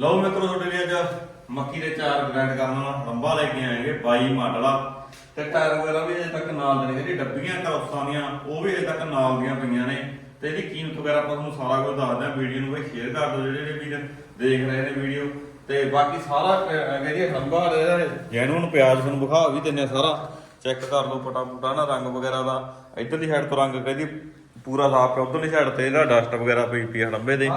ਲਓ ਮਿੱਤਰੋ ਤੁਹਾਡੇ ਲਈ ਅੱਜ ਮੱਕੀ ਦੇ ਚਾਰ ਗ੍ਰੈਂਡ ਕਰਨ ਵਾਲਾ, ਰੰਬਾ ਲੈ ਕੇ ਆਏਗੇ 22 ਮਾਡਲ ਆ। ਤੇ ਟਾਇਰ ਵਗੈਰਾ ਵੀ ਅਜੇ ਤੱਕ ਨਾਲ ਦੇ ਨੇ ਜਿਹੜੀ ਡੱਬੀਆਂ, ਕਰੋਸਾਂ ਦੀਆਂ, ਉਹ ਵੀ ਅਜੇ ਤੱਕ ਨਾਲ ਦੀਆਂ ਪਈਆਂ ਨੇ। ਤੇ ਇਹਦੀ ਕੀਮਤ ਵਗੈਰਾ ਆਪਾਂ ਤੁਹਾਨੂੰ ਸਾਰਾ ਕੁਝ ਦੱਸਦੇ ਆ ਵੀਡੀਓ ਨੂੰ ਵੀ ਸ਼ੇਅਰ ਕਰ ਦਿਓ ਜਿਹੜੇ ਜਿਹੜੇ ਵੀਰ ਦੇਖ ਰਹੇ ਨੇ ਵੀਡੀਓ। ਤੇ ਬਾਕੀ ਸਾਰਾ ਕਹਿੰਦੀ ਰੰਬਾ ਜੈਨੂਨ ਪਿਆਜ਼ ਤੁਹਾਨੂੰ ਵਿਖਾ ਵੀ ਦਿੰਨੇ ਸਾਰਾ। ਚੈੱਕ ਕਰ ਲਓ ਪਟਾ ਪੁਟਾ ਨਾ ਰੰਗ ਵਗੈਰਾ ਦਾ। ਇਧਰਲੀ ਸਾਈਡ ਤੋਂ ਰੰਗ ਕਹਿੰਦੀ ਪੂਰਾ ਸਾਫ਼ ਹੈ ਉਧਰਲੀ ਸਾਈਡ ਤੇ ਇਹਦਾ ਡਸਟ ਵਗੈਰਾ ਪਈ ਪਈ ਹੜੰਬੇ ਦੇ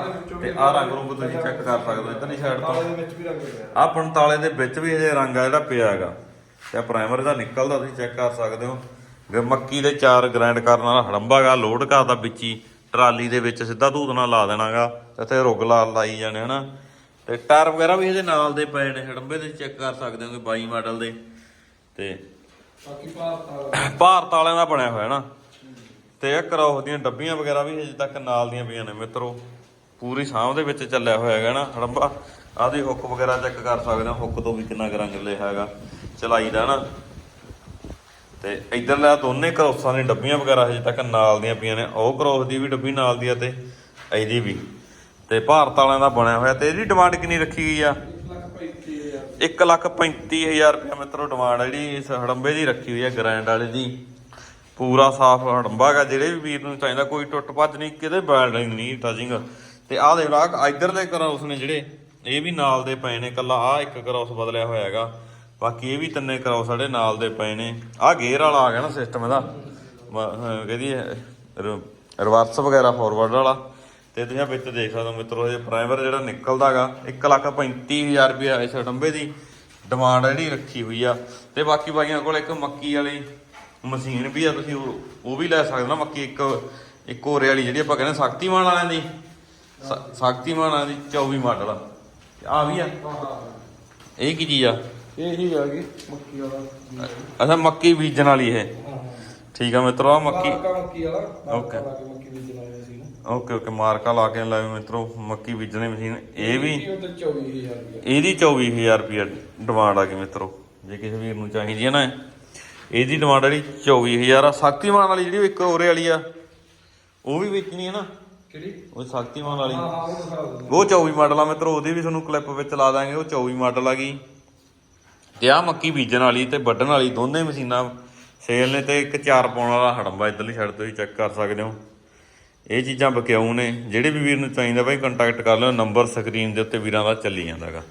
ਤੇ ਆਹ ਰੰਗ ਰੂਪ ਤੁਸੀਂ ਚੈੱਕ ਕਰ ਸਕਦੇ ਹੋ ਇਧਰਲੀ ਸਾਈਡ ਤੋਂ। ਦੇ ਵਿੱਚ ਵੀ ਰੰਗ ਪਿਆ ਆਹ ਪੰਤਾਲੇ ਦੇ ਵਿੱਚ ਵੀ ਹਜੇ ਰੰਗ ਆ ਜਿਹੜਾ ਪਿਆ ਹੈਗਾ। ਤੇ ਪ੍ਰਾਈਮਰ ਦਾ ਨਿਕਲਦਾ ਤੁਸੀਂ ਚੈੱਕ ਕਰ ਸਕਦੇ ਹੋ। ਵੀ ਮੱਕੀ ਦੇ ਚਾਰ ਗ੍ਰਾਈਂਡ ਕਰਨ ਵਾਲਾ ਹੜੰਬਾਗਾ ਲੋਡ ਕਰਦਾ ਵਿੱਚ ਹੀ ਟਰਾਲੀ ਦੇ ਵਿੱਚ ਸਿੱਧਾ ਧੂਤ ਨਾਲ ਲਾ ਦੇਣਾਗਾ ਤੇ ਤੇ ਰੁਗ ਲਾ ਲਾਈ ਜਾਣੇ ਹਨਾ। ਤੇ ਟਾਇਰ ਵਗੈਰਾ ਵੀ ਇਹਦੇ ਨਾਲ ਦੇ ਪਏ ਨੇ ਹੜੰਬੇ ਦੇ ਚੈੱਕ ਕਰ ਸਕਦੇ ਹੋ 22 ਮਾਡਲ ਦੇ। ਤੇ ਬਾਕੀ ਭਾਰਤ ਭਾਰਤ ਵਾਲਿਆਂ ਦਾ ਬਣਿਆ ਹੋਇਆ ਨਾ। ਤੇ ਇਹ ਕਰੋਸ ਦੀਆਂ ਡੱਬੀਆਂ ਵਗੈਰਾ ਵੀ ਹਜੇ ਤੱਕ ਨਾਲ ਦੀਆਂ ਪਈਆਂ ਨੇ ਮਿੱਤਰੋ। ਪੂਰੀ ਸਾਂਭ ਦੇ ਵਿੱਚ ਚੱਲਿਆ ਹੋਇਆ ਹੈਗਾ ਨਾ, ਹੜੰਬਾ। ਆਦੀ ਹੁੱਕ ਵਗੈਰਾ ਚੈੱਕ ਕਰ ਸਕਦੇ ਹੋ, ਹੁੱਕ ਤੋਂ ਵੀ ਕਿੰਨਾ ਕੁ ਲਿਆ ਹੈਗਾ। ਚਲਾਈ ਨਾ। ਤੇ ਇਧਰਲਾ ਦੋਨੇ ਕਰੋਸਾਂ ਦੀਆਂ ਡੱਬੀਆਂ ਵਗੈਰਾ ਹਜੇ ਤੱਕ ਨਾਲ ਦੀਆਂ ਪਈਆਂ ਨੇ। ਉਹ ਕਰੋਸ ਦੀ ਵੀ ਡੱਬੀ ਨਾਲ ਦੀ ਆ ਤੇ ਇਹਦੀ ਵੀ। ਤੇ ਭਾਰਤ ਵਾਲਿਆਂ ਦਾ ਬਣਿਆ ਹੋਇਆ ਤੇ ਇਹਦੀ ਡਿਮਾਂਡ ਕਿੰਨੀ ਰੱਖੀ ਗਈ ਆ? 135000 1 ਲੱਖ 35000 ਰੁਪਏ ਮਿੱਤਰੋ, ਡਿਮਾਂਡ ਜਿਹੜੀ ਇਸ ਹੜੰਬੇ ਦੀ ਰੱਖੀ ਹੋਈ ਆ, ਗ੍ਰੈਂਡ ਵਾਲੇ ਦੀ। ਪੂਰਾ ਸਾਫ਼ ਹੜੰਬਾ ਹੈਗਾ, ਜਿਹੜੇ ਵੀ ਵੀਰ ਨੂੰ ਚਾਹੀਦਾ, ਕੋਈ ਟੁੱਟ ਭੱਜ ਨਹੀਂ, ਕਿਤੇ ਬੈਲਡਿੰਗ ਨਹੀਂ ਟਚਿੰਗ ਤੇ ਆਹ ਦੇਖ ਲਾ ਇਧਰ ਦੇ ਕਰੋਸ ਨੇ ਜਿਹੜੇ, ਇਹ ਵੀ ਨਾਲ ਦੇ ਪਏ ਨੇ ਕੱਲਾ ਆਹ ਇੱਕ ਕਰੋਸ ਬਦਲਿਆ ਹੋਇਆ ਹੈਗਾ। ਬਾਕੀ ਇਹ ਵੀ ਤਿੰਨੇ ਕਰੋਸ ਸਾਡੇ ਨਾਲ ਦੇ ਪਏ ਨੇ। ਆਹ ਗੇਅਰ ਵਾਲਾ ਆ ਗਿਆ ਨਾ ਸਿਸਟਮ ਇਹਦਾ। ਮ- ਅਹ ਕਹਿੰਦੀ ਰਿਵਰਸ ਵਗੈਰਾ ਫਾਰਵਰਡ ਵਾਲਾ। ਤੇ ਤੁਸੀਂ ਵਿੱਚ ਦੇਖ ਸਕਦੇ ਹੋ ਮਿੱਤਰੋ, ਇਹ ਪ੍ਰਾਈਮਰ ਜਿਹੜਾ ਨਿਕਲਦਾਗਾ 135000 ਰੁਪਏ ਇਸ ਡੰਬੇ ਦੀ ਡਿਮਾਂਡ ਜਿਹੜੀ ਰੱਖੀ ਹੋਈ ਆ। ਤੇ ਬਾਕੀ ਬਾਈਆਂ ਕੋਲ ਇੱਕ ਮੱਕੀ ਵਾਲੀ ਮਸ਼ੀਨ ਵੀ ਆ ਤੁਸੀਂ ਉਹ ਉਹ ਵੀ ਲੈ ਸਕਦੇ ਨਾ ਮੱਕੀ ਇੱਕ ਇੱਕ ਹੋਰੇ ਵਾਲੀ ਜਿਹੜੀ ਆਪਾਂ ਕਹਿੰਦੇ ਸ਼ਕਤੀਮਾਨ ਵਾਲਿਆਂ ਦੀ ਸ- ਸ਼ਕਤੀਮਾਨ ਵਾਲਿਆਂ ਦੀ 24 ਮਾਡਲ ਆ। ਆ ਵੀ ਆ? ਇਹ ਕੀ ਚੀਜ਼ ਆ? ਇਹ ਹੀ ਆ ਗਈ ਮੱਕੀ ਵਾਲਾ ਅੱਛਾ ਮੱਕੀ ਬੀਜਣ ਵਾਲੀ ਇਹ। ਹਾਂ ਠੀਕ ਆ ਮਿੱਤਰੋ ਆ ਮੱਕੀ ਮੱਕੀ ਮੱਕੀ ਵਾਲਾ Okay. ਲਾ ਕੇ ਮੱਕੀ ਵੀ ਚਲਾਇਆ ਸੀ ਨਾ ਓਕੇ ਓਕੇ ਮਾਰਕਾ ਲਾ ਕੇ ਲਾਏ ਮਿੱਤਰੋ ਮੱਕੀ ਬੀਜਣੀ ਮਸ਼ੀਨ। ਇਹ ਵੀ ਇਹ ਤੇ 24000 ਰੁਪਏ ਇਹਦੀ 24000 ਰੁਪਏ ਡਿਮਾਂਡ ਆ ਗਈ ਮਿੱਤਰੋ। ਜੇ ਕਿਸੇ ਵੀਰ ਨੂੰ ਚਾਹੀਦੀ ਹੈ ਨਾ ਇਹਦੀ ਡਿਮਾਂਡ ਜਿਹੜੀ 24000 ਆ ਸ਼ਕਤੀਮਾਨ ਵਾਲੀ ਜਿਹੜੀ ਇੱਕ ਹੋਰੇ ਵਾਲੀ ਆ। ਉਹ ਵੀ ਵੇਚਣੀ ਹੈ ਨਾ। ਕਿਹੜੀ? ਉਹ ਸ਼ਕਤੀਮਾਨ ਵਾਲੀ। ਉਹ ਦਿਖਾ ਦਿੰਦਾ ਉਹ 24 ਮਾਡਲ ਆ ਮਿੱਤਰੋ ਉਹਦੀ ਵੀ ਤੁਹਾਨੂੰ ਕਲਿੱਪ ਵਿੱਚ ਲਾ ਦਾਂਗੇ ਉਹ 24 ਮਾਡਲ ਆ ਗਈ। ਤੇ ਆ ਮੱਕੀ ਬੀਜਣ ਵਾਲੀ ਤੇ ਵੱਢਣ ਵਾਲੀ ਦੋਨੇ ਮਸ਼ੀਨਾਂ ਸੇਲ ਨੇ ਤੇ ਇੱਕ ਚਾਰ ਪਾਉਣ ਵਾਲਾ ਹੜੰਬਾ ਇਧਰਲੀ ਸਾਈਡ ਤੋਂ ਹੀ ਚੈੱਕ ਕਰ ਸਕਦੇ ਹੋ। ਇਹ ਚੀਜ਼ਾਂ ਬਕਿਆਊ ਨੇ ਜਿਹੜੇ ਵੀ ਵੀਰ ਨੂੰ ਚਾਹੀਦਾ ਬਾਈ ਕੰਟੈਕਟ ਕਰ ਲਿਓ ਨੰਬਰ ਸਕਰੀਨ ਦੇ ਉੱਤੇ ਵੀਰਾਂ ਦਾ ਚੱਲੀ ਜਾਂਦਾਗਾ।